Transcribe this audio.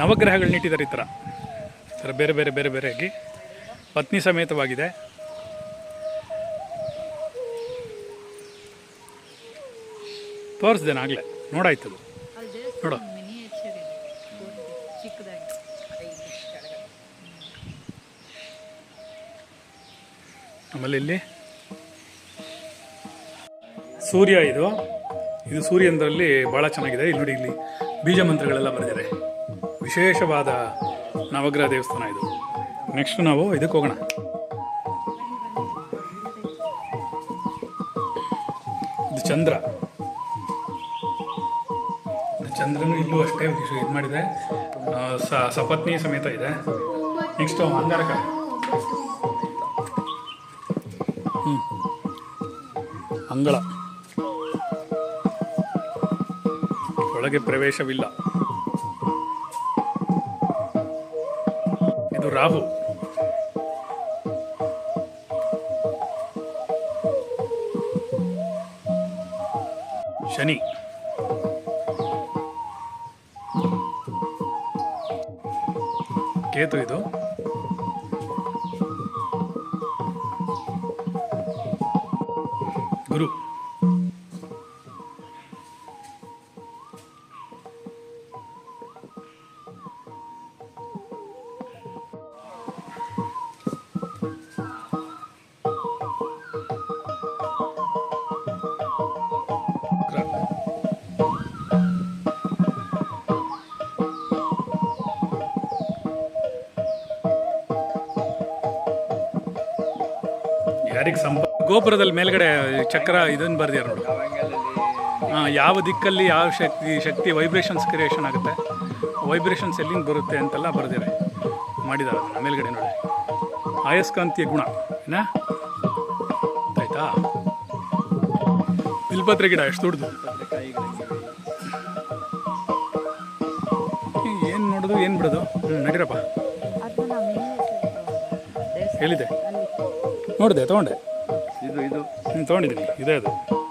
ನವಗ್ರಹಗಳನ್ನ ಇಟ್ಟಿದ್ದಾರೆ ಈ ಥರ. ಥರ ಬೇರೆ ಬೇರೆ ಬೇರೆ ಬೇರೆಯಾಗಿ ಪತ್ನಿ ಸಮೇತವಾಗಿದೆ. ತೋರಿಸ್ದೇನೆ ಆಗಲೇ ನೋಡಾಯ್ತದು ನೋಡು. ಆಮೇಲೆ ಇಲ್ಲಿ ಸೂರ್ಯ ಇದು. ಇದು ಸೂರ್ಯಂದ್ರಲ್ಲಿ ಭಾಳ ಚೆನ್ನಾಗಿದೆ. ಇಲ್ಲಿ ನೋಡಿ, ಇಲ್ಲಿ ಬೀಜ ಮಂತ್ರಗಳೆಲ್ಲ ಬರೆದಿದೆ ವಿಶೇಷವಾದ ನವಗ್ರಹ ದೇವಸ್ಥಾನ ಇದು. ನೆಕ್ಸ್ಟ್ ನಾವು ಇದಕ್ಕೆ ಹೋಗೋಣ. ಇದು ಚಂದ್ರ. ಚಂದ್ರನು ಇಲ್ಲೂ ಅಷ್ಟೇ ಇದು ಮಾಡಿದೆ. ಸಪತ್ನಿ ಸಮೇತ ಇದೆ. ನೆಕ್ಸ್ಟ್ ಅಂಗಾರಕ ಅಂಗಳ. ಒಳಗೆ ಪ್ರವೇಶವಿಲ್ಲ. ಇದು ರಾಹು ಶನಿ ಕೇತು ಇದು ಗುರು ಯಾರಿಗೆ ಸಂಪ ಗೋಪುರದಲ್ಲಿ ಮೇಲ್ಗಡೆ ಚಕ್ರ ಇದನ್ನು ಬರ್ದಿಯಾರ ನೋಡಿ. ಹಾಂ ಯಾವ ದಿಕ್ಕಲ್ಲಿ ಯಾವ ಶಕ್ತಿ ಶಕ್ತಿ ವೈಬ್ರೇಷನ್ಸ್ ಕ್ರಿಯೇಷನ್ ಆಗುತ್ತೆ ವೈಬ್ರೇಷನ್ಸ್ ಎಲ್ಲಿಂದ ಬರುತ್ತೆ ಅಂತೆಲ್ಲ ಬರ್ದಿದ್ದಾರೆ ಮಾಡಿದ್ದಾರೆ ಅದನ್ನು ಮೇಲ್ಗಡೆ ನೋಡಿ. ಆಯಸ್ಕಾಂತೀಯ ಗುಣ ಏನಾ? ಆಯ್ತಾ? ಬಿಲ್ಪತ್ರೆ ಗಿಡ ಎಷ್ಟು ದೊಡ್ಡದು? ಏನು ನೋಡೋದು ಏನು ಬಿಡೋದು? ಹ್ಞೂ ನಡೀರಪ್ಪ. ಅದನ್ನ ನೋಡಿದೆ ತೊಗೊಂಡೆ. ಇದು ಇದು. ಹ್ಞೂ ತೊಗೊಂಡಿದ್ದೀನಿ. ಇದೇ ಅದು.